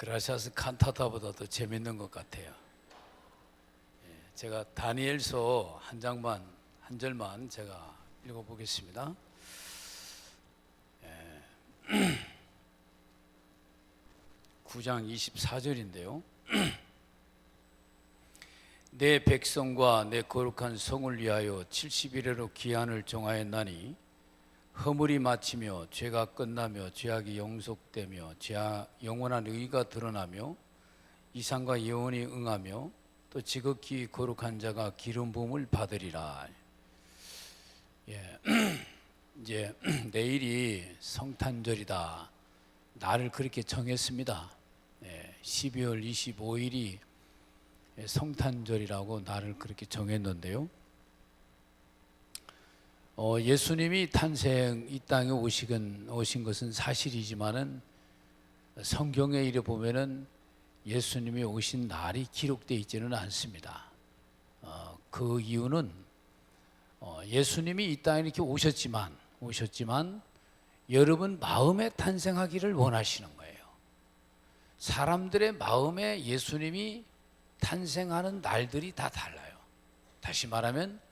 그라시아스 칸타타보다도 재밌는 것 같아요. 예, 제가 다니엘서 한 장만 한 절만 제가 읽어보겠습니다. 예, 9장 24절인데요. 내 백성과 내 거룩한 성을 위하여 70일에로 기한을 정하였나니 허물이 마치며 죄가 끝나며 죄악이 영속되며 죄악 영원한 의가 드러나며 이상과 예언이 응하며 또 지극히 거룩한 자가 기름 부음을 받으리라. 예. 이제 내일이 성탄절이다. 날을 그렇게 정했습니다. 예. 12월 25일이 성탄절이라고 날을 그렇게 정했는데요. 어, 예수님이 탄생 이 땅에 오시건 오신 것은 사실이지만은 성경에 이래 보면은 예수님이 오신 날이 기록되어 있지는 않습니다. 어, 그 이유는 어, 예수님이 이 땅에 이렇게 오셨지만 오셨지만 여러분 마음에 탄생하기를 원하시는 거예요. 사람들의 마음에 예수님이 탄생하는 날들이 다 달라요. 다시 말하면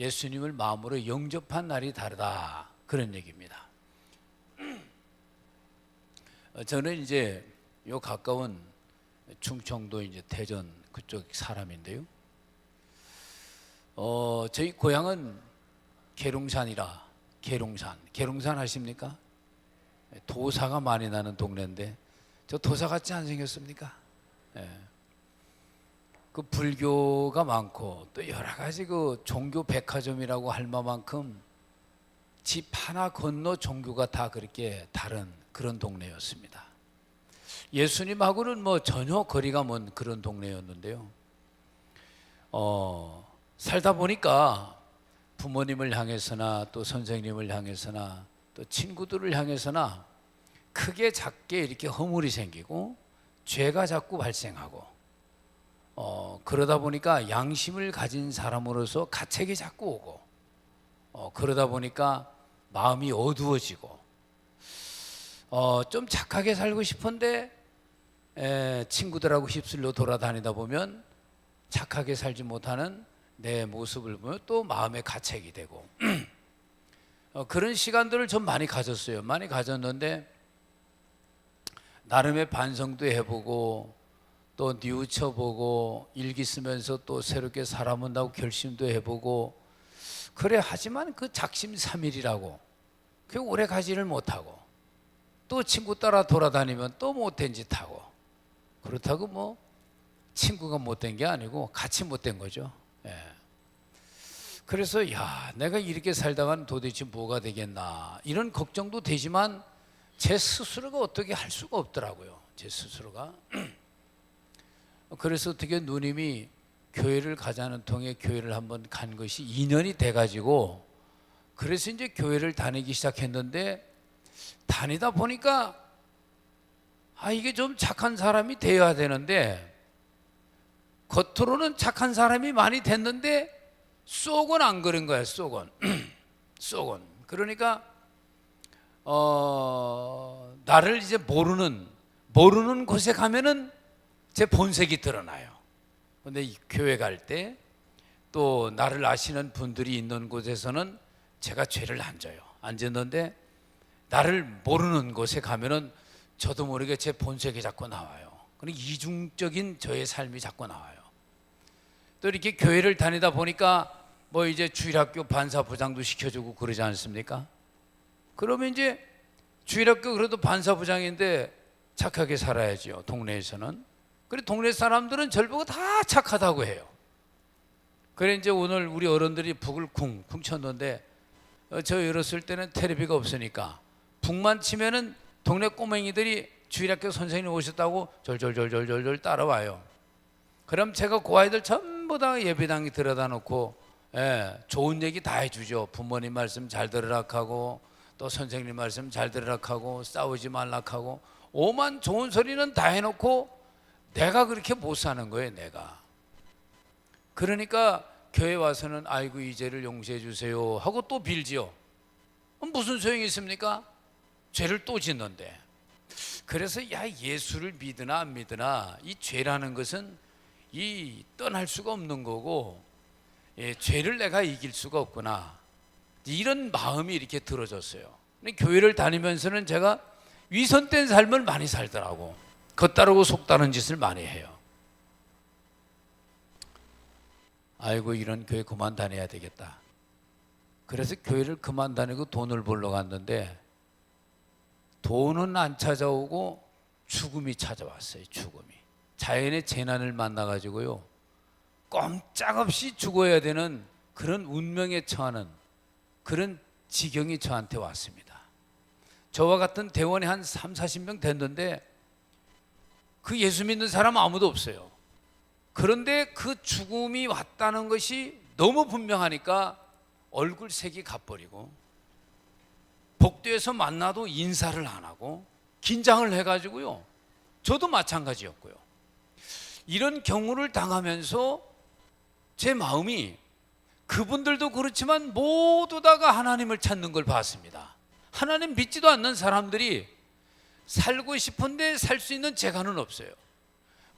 예수님을 마음으로 영접한 날이 다르다 그런 얘기입니다. 어, 저는 이제 요 가까운 충청도 이제 대전 그쪽 사람인데요. 어 저희 고향은 계룡산이라 계룡산 계룡산 아십니까? 도사가 많이 나는 동네인데 저 도사 같지 안 생겼습니까? 예. 그 불교가 많고 또 여러 가지 그 종교 백화점이라고 할 만큼 집 하나 건너 종교가 다 그렇게 다른 그런 동네였습니다. 예수님하고는 뭐 전혀 거리가 먼 그런 동네였는데요. 어, 살다 보니까 부모님을 향해서나 또 선생님을 향해서나 또 친구들을 향해서나 크게 작게 이렇게 허물이 생기고 죄가 자꾸 발생하고 어, 그러다 보니까 양심을 가진 사람으로서 가책이 자꾸 오고 어, 그러다 보니까 마음이 어두워지고 어, 좀 착하게 살고 싶은데 에, 친구들하고 휩쓸려 돌아다니다 보면 착하게 살지 못하는 내 모습을 보면 또 마음에 가책이 되고 어, 그런 시간들을 좀 많이 가졌어요. 많이 가졌는데 나름의 반성도 해보고 또 뉘우쳐보고 일기 쓰면서 또 새롭게 살아본다고 결심도 해보고 그래 하지만 그 작심삼일이라고 그 오래 가지를 못하고 또 친구 따라 돌아다니면 또 못된 짓 하고 그렇다고 뭐 친구가 못된 게 아니고 같이 못된 거죠. 예. 그래서 야 내가 이렇게 살다가는 도대체 뭐가 되겠나 이런 걱정도 되지만 제 스스로가 어떻게 할 수가 없더라고요. 제 스스로가 그래서 어떻게 누님이 교회를 가자는 통에 교회를 한번 간 것이 2년이 돼가지고 그래서 이제 교회를 다니기 시작했는데 다니다 보니까 아 이게 좀 착한 사람이 되어야 되는데 겉으로는 착한 사람이 많이 됐는데 속은 안 그런 거야 속은. 속은. 그러니까 어 나를 이제 모르는 모르는 곳에 가면은 제 본색이 드러나요. 근데 이 교회 갈 때 또 나를 아시는 분들이 있는 곳에서는 제가 죄를 안 져요. 안 짓는데 나를 모르는 곳에 가면은 저도 모르게 제 본색이 자꾸 나와요. 그리고 이중적인 저의 삶이 자꾸 나와요. 또 이렇게 교회를 다니다 보니까 뭐 이제 주일학교 반사 부장도 시켜주고 그러지 않습니까? 그러면 이제 주일학교 그래도 반사 부장인데 착하게 살아야지요. 동네에서는. 그리고 동네 사람들은 절 보고 다 착하다고 해요. 그래 이제 오늘 우리 어른들이 북을 쿵 쿵 쳤는데 어, 저 어렸을 때는 테레비가 없으니까 북만 치면은 동네 꼬맹이들이 주일학교 선생님 오셨다고 절절절절절절 따라와요. 그럼 제가 그 아이들 전부 다 예배당에 들여다 놓고 예, 좋은 얘기 다 해주죠. 부모님 말씀 잘 들으라 하고 또 선생님 말씀 잘 들으라 하고 싸우지 말라 하고 오만 좋은 소리는 다 해놓고 내가 그렇게 못 사는 거예요, 내가. 그러니까 교회 와서는 아이고 이 죄를 용서해 주세요 하고 또 빌지요. 무슨 소용이 있습니까? 죄를 또 짓는데. 그래서 야 예수를 믿으나 안 믿으나 이 죄라는 것은 이 떠날 수가 없는 거고 예, 죄를 내가 이길 수가 없구나 이런 마음이 이렇게 들어졌어요. 교회를 다니면서는 제가 위선된 삶을 많이 살더라고. 겉다르고 속다른 짓을 많이 해요. 아이고 이런 교회 그만 다녀야 되겠다. 그래서 교회를 그만 다니고 돈을 벌러 갔는데 돈은 안 찾아오고 죽음이 찾아왔어요. 죽음이 자연의 재난을 만나 가지고요 꼼짝없이 죽어야 되는 그런 운명에 처하는 그런 지경이 저한테 왔습니다. 저와 같은 대원이 한 3, 40명 됐는데 그 예수 믿는 사람 아무도 없어요. 그런데 그 죽음이 왔다는 것이 너무 분명하니까 얼굴 색이 가버리고 복도에서 만나도 인사를 안 하고 긴장을 해가지고요. 저도 마찬가지였고요. 이런 경우를 당하면서 제 마음이 그분들도 그렇지만 모두 다가 하나님을 찾는 걸 봤습니다. 하나님 믿지도 않는 사람들이 살고 싶은데 살 수 있는 재간은 없어요.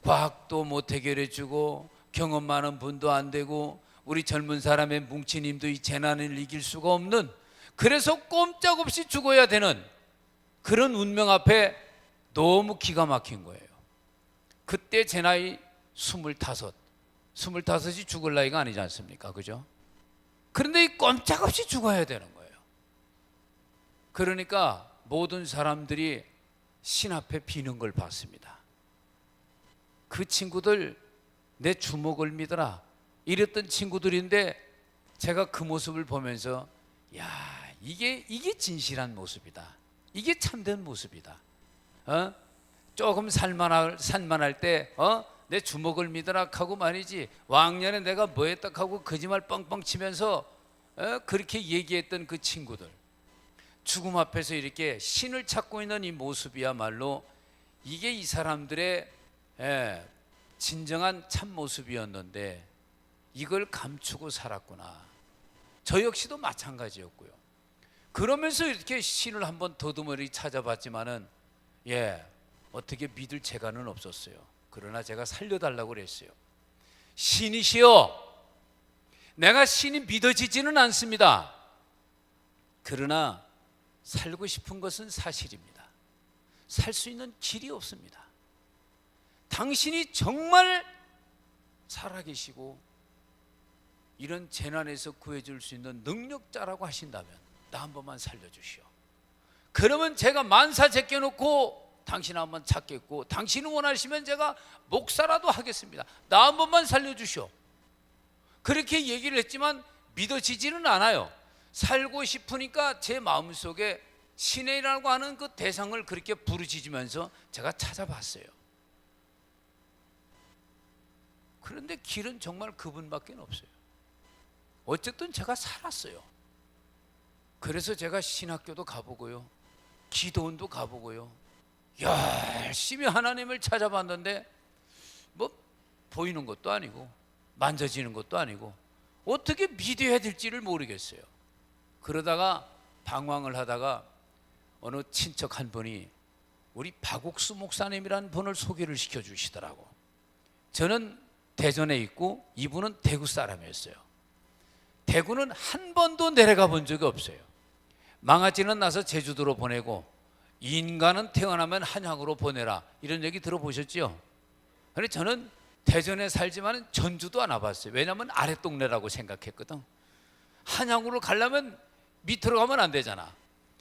과학도 못 해결해 주고 경험 많은 분도 안 되고 우리 젊은 사람의 뭉치님도 이 재난을 이길 수가 없는 그래서 꼼짝없이 죽어야 되는 그런 운명 앞에 너무 기가 막힌 거예요. 그때 제 나이 스물다섯, 스물다섯이 죽을 나이가 아니지 않습니까? 그죠? 그런데 이 꼼짝없이 죽어야 되는 거예요. 그러니까 모든 사람들이 신 앞에 비는 걸 봤습니다. 그 친구들 내 주먹을 믿어라 이랬던 친구들인데 제가 그 모습을 보면서 야 이게 이게 진실한 모습이다. 이게 참된 모습이다. 어? 조금 살만할 살만할 때 어? 내 주먹을 믿어라 하고 말이지 왕년에 내가 뭐 했다 하고 거짓말 뻥뻥 치면서 어? 그렇게 얘기했던 그 친구들 죽음 앞에서 이렇게 신을 찾고 있는 이 모습이야말로 이게 이 사람들의 예, 진정한 참 모습이었는데 이걸 감추고 살았구나. 저 역시도 마찬가지였고요. 그러면서 이렇게 신을 한번 더듬어리 찾아봤지만은 예 어떻게 믿을 재간은 없었어요. 그러나 제가 살려달라고 그랬어요. 신이시여, 내가 신이 믿어지지는 않습니다. 그러나 살고 싶은 것은 사실입니다. 살 수 있는 길이 없습니다. 당신이 정말 살아계시고 이런 재난에서 구해줄 수 있는 능력자라고 하신다면 나 한 번만 살려주시오. 그러면 제가 만사 제껴놓고 당신 한 번 찾겠고 당신이 원하시면 제가 목사라도 하겠습니다. 나 한 번만 살려주시오. 그렇게 얘기를 했지만 믿어지지는 않아요. 살고 싶으니까 제 마음속에 신의라고 하는 그 대상을 그렇게 부르짖으면서 제가 찾아봤어요. 그런데 길은 정말 그분밖에 없어요. 어쨌든 제가 살았어요. 그래서 제가 신학교도 가보고요. 기도원도 가보고요. 열심히 하나님을 찾아봤는데 뭐 보이는 것도 아니고 만져지는 것도 아니고 어떻게 믿어야 될지를 모르겠어요. 그러다가 방황을 하다가 어느 친척 한 분이 우리 박옥수 목사님이라는 분을 소개를 시켜 주시더라고. 저는 대전에 있고 이분은 대구 사람이었어요. 대구는 한 번도 내려가 본 적이 없어요. 망아지는 나서 제주도로 보내고 인간은 태어나면 한양으로 보내라 이런 얘기 들어보셨죠? 근데 저는 대전에 살지만 전주도 안 와봤어요. 왜냐하면 아래 동네라고 생각했거든. 한양으로 가려면 밑으로 가면 안 되잖아.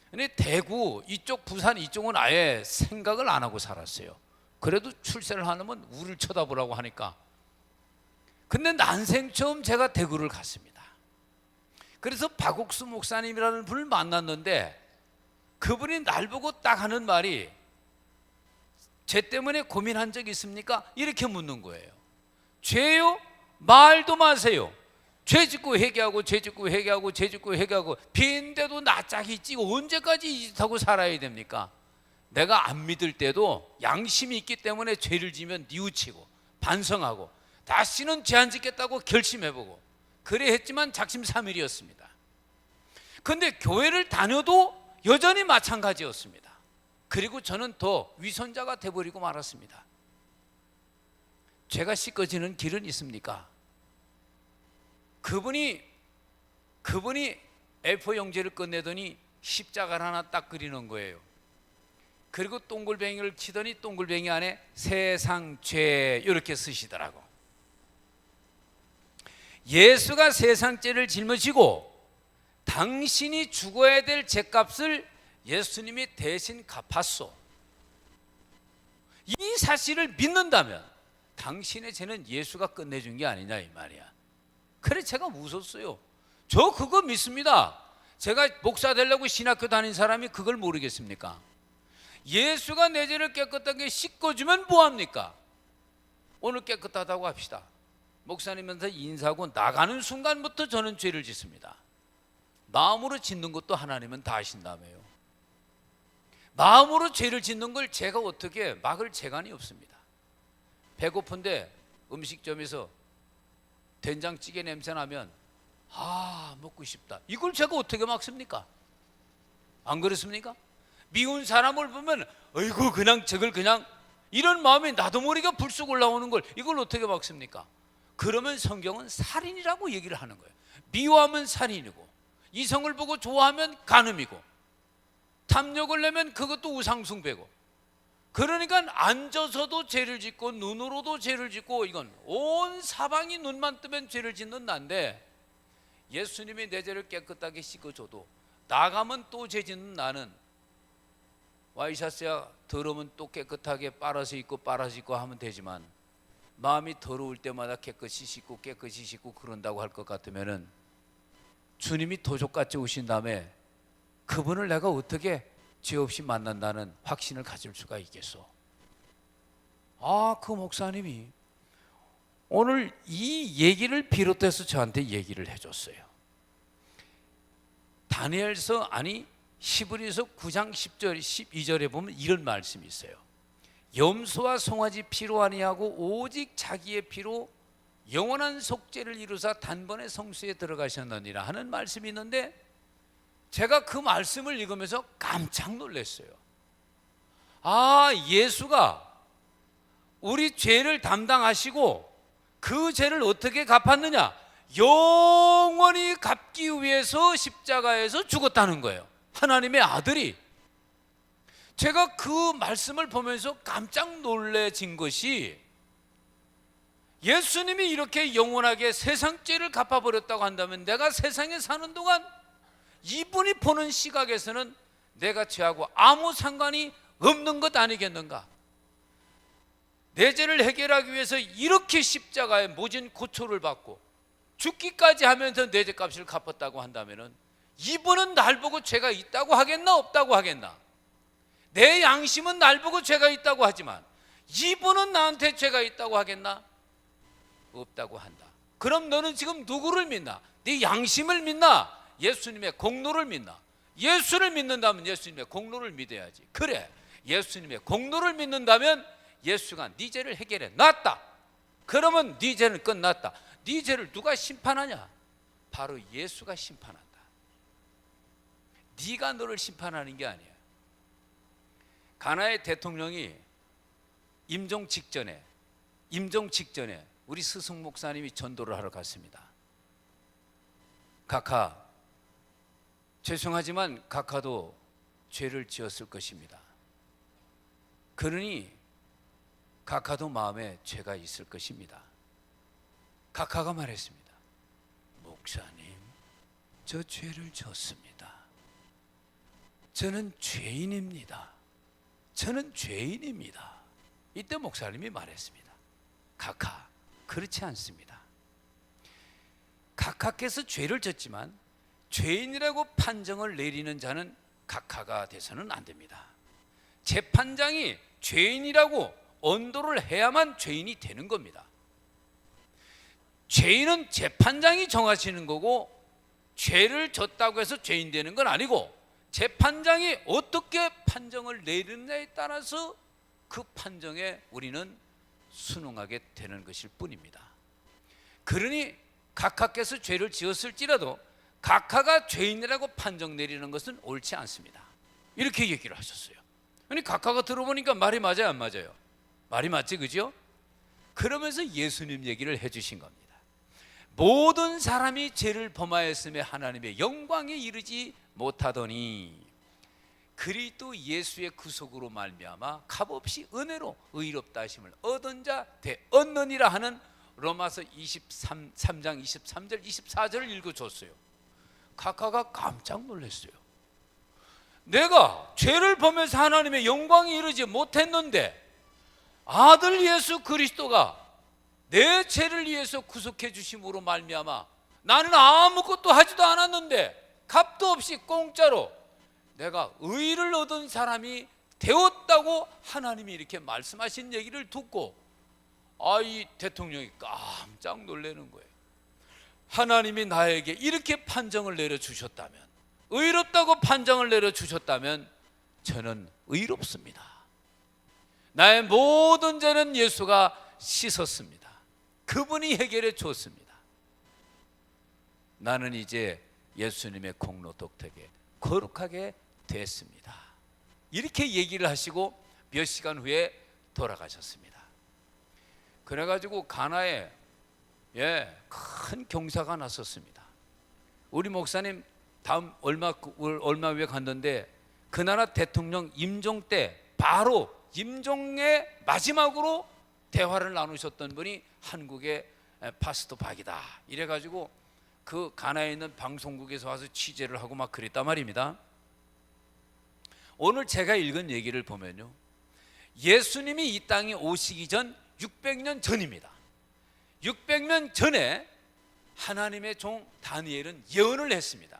근데 대구 이쪽 부산 이쪽은 아예 생각을 안 하고 살았어요. 그래도 출세를 하려면 우리를 쳐다보라고 하니까. 근데 난생 처음 제가 대구를 갔습니다. 그래서 박옥수 목사님이라는 분을 만났는데 그분이 날 보고 딱 하는 말이 죄 때문에 고민한 적 있습니까? 이렇게 묻는 거예요. 죄요? 말도 마세요. 죄 짓고 회개하고 죄 짓고 회개하고 죄 짓고 회개하고 빈데도 낯짝이 찌고 언제까지 이 짓하고 살아야 됩니까? 내가 안 믿을 때도 양심이 있기 때문에 죄를 지면 뉘우치고 반성하고 다시는 죄 안 짓겠다고 결심해보고 그래 했지만 작심삼일이었습니다. 근데 교회를 다녀도 여전히 마찬가지였습니다. 그리고 저는 더 위선자가 돼버리고 말았습니다. 죄가 씻겨지는 길은 있습니까? 그분이 그분이 F 영제를 끝내더니 십자가를 하나 딱 그리는 거예요. 그리고 동글뱅이를 치더니 동글뱅이 안에 세상 죄 이렇게 쓰시더라고. 예수가 세상 죄를 짊어지고 당신이 죽어야 될 죄값을 예수님이 대신 갚았소. 이 사실을 믿는다면 당신의 죄는 예수가 끝내준 게 아니냐 이 말이야. 그래 제가 웃었어요. 저 그거 믿습니다. 제가 목사 되려고 신학교 다닌 사람이 그걸 모르겠습니까? 예수가 내 죄를 깨끗하게 씻어주면 뭐합니까? 오늘 깨끗하다고 합시다. 목사님한테 인사하고 나가는 순간부터 저는 죄를 짓습니다. 마음으로 짓는 것도 하나님은 다 아신다며요. 마음으로 죄를 짓는 걸 제가 어떻게 막을 재간이 없습니다. 배고픈데 음식점에서 된장찌개 냄새 나면 아 먹고 싶다. 이걸 제가 어떻게 막습니까? 안 그렇습니까? 미운 사람을 보면 어이구 그냥 저걸 그냥 이런 마음이 나도 모르게 불쑥 올라오는 걸 이걸 어떻게 막습니까? 그러면 성경은 살인이라고 얘기를 하는 거예요. 미워하면 살인이고 이성을 보고 좋아하면 간음이고 탐욕을 내면 그것도 우상숭배고 그러니까 앉아서도 죄를 짓고 눈으로도 죄를 짓고 이건 온 사방이 눈만 뜨면 죄를 짓는 난데 예수님이 내 죄를 깨끗하게 씻어줘도 나가면 또 죄 짓는 나는 와이샤스야 더러우면 또 깨끗하게 빨아서 입고 빨아서 입고 하면 되지만 마음이 더러울 때마다 깨끗이 씻고 깨끗이 씻고 그런다고 할 것 같으면은 주님이 도적같이 오신 다음에 그분을 내가 어떻게 죄 없이 만난다는 확신을 가질 수가 있겠소? 아, 그 목사님이 오늘 이 얘기를 비롯해서 저한테 얘기를 해줬어요. 다니엘서 아니 히브리서 9장 10절 12절에 보면 이런 말씀이 있어요. 염소와 송아지 피로 아니하고 오직 자기의 피로 영원한 속죄를 이루사 단번에 성수에 들어가셨느니라 하는 말씀이 있는데 제가 그 말씀을 읽으면서 깜짝 놀랐어요. 아, 예수가 우리 죄를 담당하시고 그 죄를 어떻게 갚았느냐? 영원히 갚기 위해서 십자가에서 죽었다는 거예요. 하나님의 아들이. 제가 그 말씀을 보면서 깜짝 놀래진 것이 예수님이 이렇게 영원하게 세상 죄를 갚아버렸다고 한다면 내가 세상에 사는 동안 이분이 보는 시각에서는 내가 죄하고 아무 상관이 없는 것 아니겠는가? 내 죄를 해결하기 위해서 이렇게 십자가에 모진 고초를 받고 죽기까지 하면서 내 죄값을 갚았다고 한다면은 이분은 날 보고 죄가 있다고 하겠나 없다고 하겠나? 내 양심은 날 보고 죄가 있다고 하지만 이분은 나한테 죄가 있다고 하겠나? 없다고 한다. 그럼 너는 지금 누구를 믿나? 네 양심을 믿나? 예수님의 공로를 믿나? 예수를 믿는다면 예수님의 공로를 믿어야지. 그래. 예수님의 공로를 믿는다면 예수가 네 죄를 해결해 놨다. 그러면 네 죄는 끝났다. 네 죄를 누가 심판하냐? 바로 예수가 심판한다. 네가 너를 심판하는 게 아니야. 가나의 대통령이 임종 직전에 임종 직전에 우리 스승 목사님이 전도를 하러 갔습니다. 각하 죄송하지만 각하도 죄를 지었을 것입니다. 그러니 각하도 마음에 죄가 있을 것입니다. 각하가 말했습니다. 목사님, 저 죄를 졌습니다. 저는 죄인입니다. 저는 죄인입니다. 이때 목사님이 말했습니다. 각하, 그렇지 않습니다. 각하께서 죄를 졌지만 죄인이라고 판정을 내리는 자는 각하가 돼서는 안 됩니다. 재판장이 죄인이라고 언도를 해야만 죄인이 되는 겁니다. 죄인은 재판장이 정하시는 거고 죄를 졌다고 해서 죄인 되는 건 아니고 재판장이 어떻게 판정을 내리느냐에 따라서 그 판정에 우리는 순응하게 되는 것일 뿐입니다. 그러니 각하께서 죄를 지었을지라도 각하가 죄인이라고 판정 내리는 것은 옳지 않습니다. 이렇게 얘기를 하셨어요. 아니 각하가 들어보니까 말이 맞아요, 안 맞아요? 말이 맞지, 그죠? 그러면서 예수님 얘기를 해주신 겁니다. 모든 사람이 죄를 범하였음에 하나님의 영광에 이르지 못하더니 그리스도 예수의 구속으로 말미암아 값없이 은혜로 의롭다 하심을 얻은 자 되었느니라 하는 로마서 23, 3장 23절 24절을 읽어줬어요. 카카가 깜짝 놀랐어요. 내가 죄를 범해서 하나님의 영광에 이르지 못했는데 아들 예수 그리스도가 내 죄를 위해서 구속해 주심으로 말미암아 나는 아무것도 하지도 않았는데 값도 없이 공짜로 내가 의를 얻은 사람이 되었다고 하나님이 이렇게 말씀하신 얘기를 듣고 아 이 대통령이 깜짝 놀라는 거예요. 하나님이 나에게 이렇게 판정을 내려 주셨다면 의롭다고 판정을 내려 주셨다면 저는 의롭습니다. 나의 모든 죄는 예수가 씻었습니다. 그분이 해결해 줬습니다. 나는 이제 예수님의 공로 덕택에 거룩하게 됐습니다. 이렇게 얘기를 하시고 몇 시간 후에 돌아가셨습니다. 그래가지고 가나에 예, 큰 경사가 났었습니다. 우리 목사님 다음 얼마 얼마 후에 갔는데 그 나라 대통령 임종 때 바로 임종의 마지막으로 대화를 나누셨던 분이 한국의 파스토 박이다. 이래 가지고 그 가나에 있는 방송국에서 와서 취재를 하고 막 그랬단 말입니다. 오늘 제가 읽은 얘기를 보면요. 예수님이 이 땅에 오시기 전 600년 전입니다. 600년 전에 하나님의 종 다니엘은 예언을 했습니다.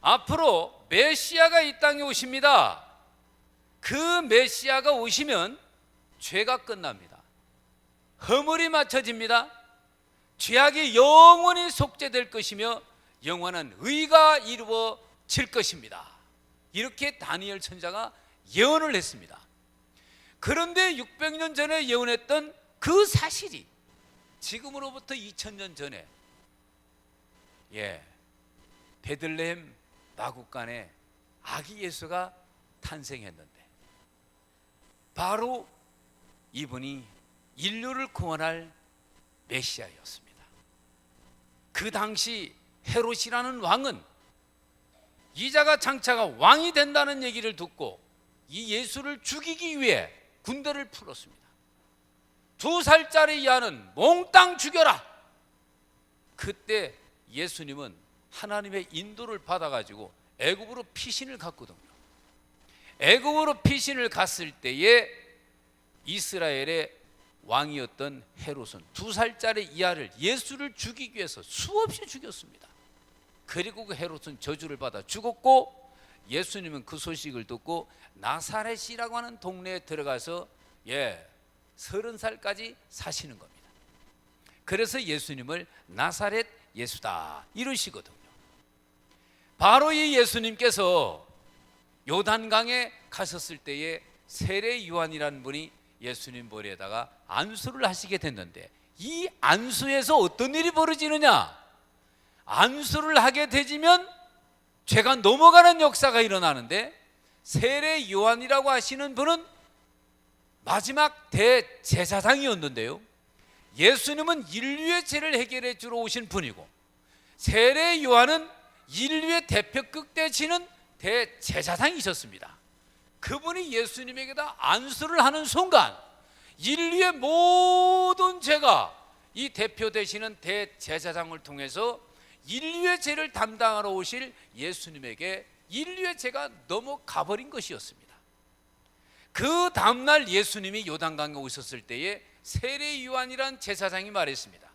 앞으로 메시아가 이 땅에 오십니다. 그 메시아가 오시면 죄가 끝납니다. 허물이 맞춰집니다. 죄악이 영원히 속죄될 것이며 영원한 의가 이루어질 것입니다. 이렇게 다니엘 천자가 예언을 했습니다. 그런데 600년 전에 예언했던 그 사실이 지금으로부터 2000년 전에 예 베들레헴 마국간에 아기 예수가 탄생했는데 바로 이분이 인류를 구원할 메시아였습니다. 그 당시 헤롯이라는 왕은 이자가 장차가 왕이 된다는 얘기를 듣고 이 예수를 죽이기 위해 군대를 풀었습니다. 두 살짜리 이하는 몽땅 죽여라. 그때 예수님은 하나님의 인도를 받아가지고 애굽으로 피신을 갔거든요. 애굽으로 피신을 갔을 때에 이스라엘의 왕이었던 헤롯은 두 살짜리 이하를 예수를 죽이기 위해서 수없이 죽였습니다. 그리고 그 헤롯은 저주를 받아 죽었고 예수님은 그 소식을 듣고 나사렛이라고 하는 동네에 들어가서 예 서른 살까지 사시는 겁니다. 그래서 예수님을 나사렛 예수다 이러시거든요. 바로 이 예수님께서 요단강에 가셨을 때에 세례 요한이라는 분이 예수님 머리에다가 안수를 하시게 됐는데 이 안수에서 어떤 일이 벌어지느냐? 안수를 하게 되지면 죄가 넘어가는 역사가 일어나는데 세례 요한이라고 하시는 분은 마지막 대제사장이었는데요. 예수님은 인류의 죄를 해결해 주러 오신 분이고 세례 요한은 인류의 대표급 되시는 대제사장이셨습니다. 그분이 예수님에게다 안수를 하는 순간 인류의 모든 죄가 이 대표 되시는 대제사장을 통해서 인류의 죄를 담당하러 오실 예수님에게 인류의 죄가 넘어가 버린 것이었습니다. 그 다음날 예수님이 요단강에 오셨을 때에 세례 요한이란 제사장이 말했습니다.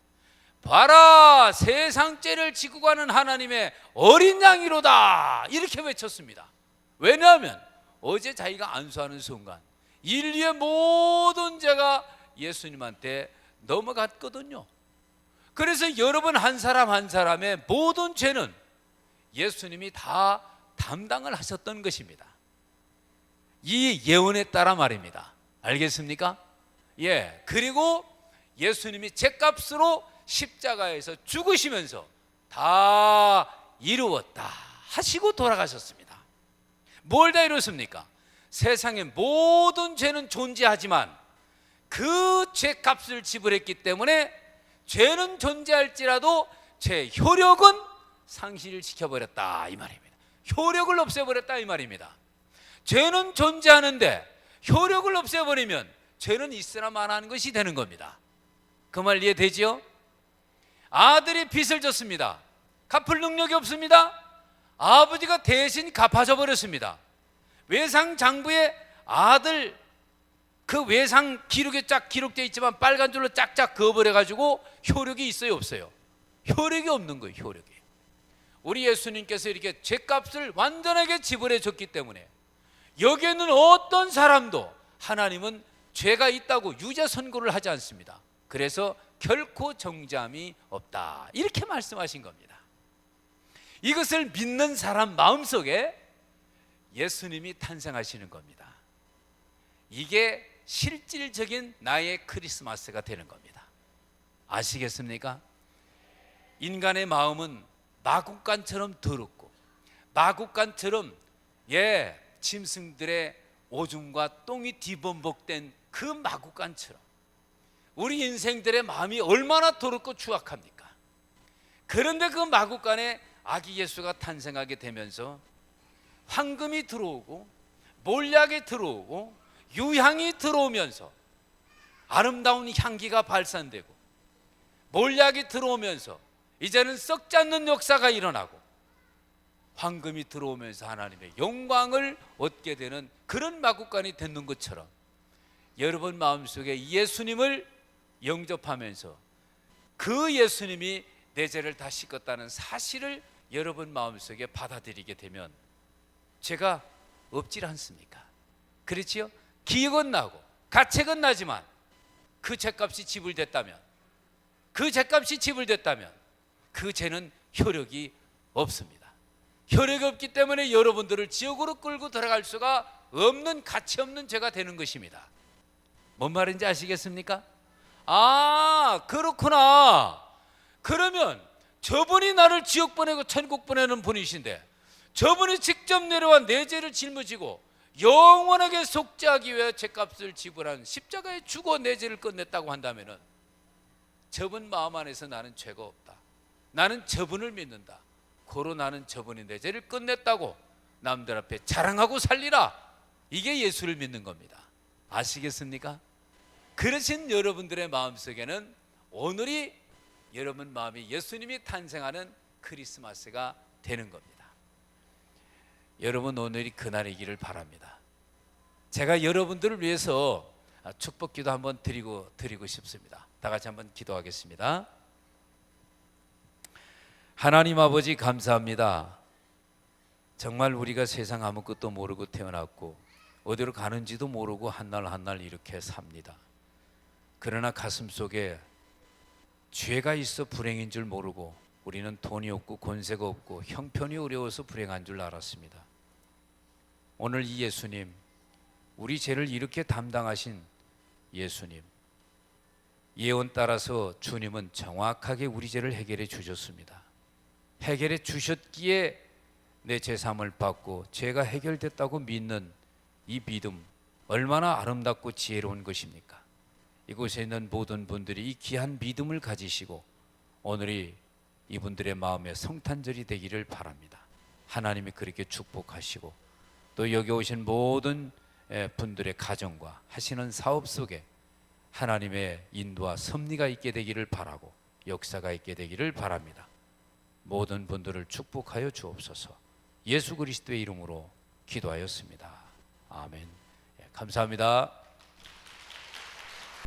봐라 세상 죄를 지고 가는 하나님의 어린 양이로다 이렇게 외쳤습니다. 왜냐하면 어제 자기가 안수하는 순간 인류의 모든 죄가 예수님한테 넘어갔거든요. 그래서 여러분 한 사람 한 사람의 모든 죄는 예수님이 다 담당을 하셨던 것입니다. 이 예언에 따라 말입니다. 알겠습니까? 예. 그리고 예수님이 죄값으로 십자가에서 죽으시면서 다 이루었다 하시고 돌아가셨습니다. 뭘 다 이뤘습니까? 세상의 모든 죄는 존재하지만 그 죄값을 지불했기 때문에 죄는 존재할지라도 죄 효력은 상실을 시켜버렸다 이 말입니다. 효력을 없애버렸다 이 말입니다. 죄는 존재하는데 효력을 없애버리면 죄는 있으나 마나한 것이 되는 겁니다. 그 말 이해되지요? 아들이 빚을 졌습니다. 갚을 능력이 없습니다. 아버지가 대신 갚아줘 버렸습니다. 외상 장부에 아들 그 외상 기록에 쫙 기록되어 있지만 빨간 줄로 짝짝 그어버려 가지고 효력이 있어요 없어요? 효력이 없는 거예요 효력이. 우리 예수님께서 이렇게 죄값을 완전하게 지불해 줬기 때문에 여기에는 어떤 사람도 하나님은 죄가 있다고 유죄 선고를 하지 않습니다. 그래서 결코 정죄함이 없다. 이렇게 말씀하신 겁니다. 이것을 믿는 사람 마음속에 예수님이 탄생하시는 겁니다. 이게 실질적인 나의 크리스마스가 되는 겁니다. 아시겠습니까? 인간의 마음은 마국간처럼 더럽고 마국간처럼 예 짐승들의 오줌과 똥이 뒤범벅된 그 마국간처럼 우리 인생들의 마음이 얼마나 더럽고 추악합니까? 그런데 그 마국간에 아기 예수가 탄생하게 되면서 황금이 들어오고 몰약이 들어오고 유향이 들어오면서 아름다운 향기가 발산되고 몰약이 들어오면서 이제는 썩지 않는 역사가 일어나고 황금이 들어오면서 하나님의 영광을 얻게 되는 그런 마국간이 되는 것처럼 여러분 마음속에 예수님을 영접하면서 그 예수님이 내 죄를 다 씻었다는 사실을 여러분 마음속에 받아들이게 되면 죄가 없질 않습니까? 그렇지요? 기억은 나고 가책은 나지만 그 죄값이 지불됐다면 그 죄값이 지불됐다면 그 죄는 효력이 없습니다. 효력이 없기 때문에 여러분들을 지옥으로 끌고 들어갈 수가 없는 가치 없는 죄가 되는 것입니다. 뭔 말인지 아시겠습니까? 아, 그렇구나. 그러면 저분이 나를 지옥 보내고 천국 보내는 분이신데 저분이 직접 내려와 내 죄를 짊어지고 영원하게 속죄하기 위해 죄값을 지불한 십자가에 죽어 내 죄를 끝냈다고 한다면은 저분 마음 안에서 나는 죄가 없다. 나는 저분을 믿는다. 나는 저분이 내 죄를 끝냈다고 남들 앞에 자랑하고 살리라. 이게 예수를 믿는 겁니다. 아시겠습니까? 그러신 여러분들의 마음속에는 오늘이 여러분 마음이 예수님이 탄생하는 크리스마스가 되는 겁니다. 여러분 오늘이 그날이기를 바랍니다. 제가 여러분들을 위해서 축복 기도 한번 드리고 드리고 싶습니다. 다 같이 한번 기도하겠습니다. 하나님 아버지 감사합니다. 정말 우리가 세상 아무것도 모르고 태어났고 어디로 가는지도 모르고 한날 한날 이렇게 삽니다. 그러나 가슴 속에 죄가 있어 불행인 줄 모르고 우리는 돈이 없고 권세가 없고 형편이 어려워서 불행한 줄 알았습니다. 오늘 이 예수님, 우리 죄를 이렇게 담당하신 예수님, 예언 따라서 주님은 정확하게 우리 죄를 해결해 주셨습니다. 해결해 주셨기에 내 죄삼을 받고 죄가 해결됐다고 믿는 이 믿음 얼마나 아름답고 지혜로운 것입니까? 이곳에 있는 모든 분들이 이 귀한 믿음을 가지시고 오늘이 이분들의 마음에 성탄절이 되기를 바랍니다. 하나님이 그렇게 축복하시고 또 여기 오신 모든 분들의 가정과 하시는 사업 속에 하나님의 인도와 섭리가 있게 되기를 바라고 역사가 있게 되기를 바랍니다. 모든 분들을 축복하여 주옵소서. 예수 그리스도의 이름으로 기도하였습니다. 아멘. 예, 감사합니다.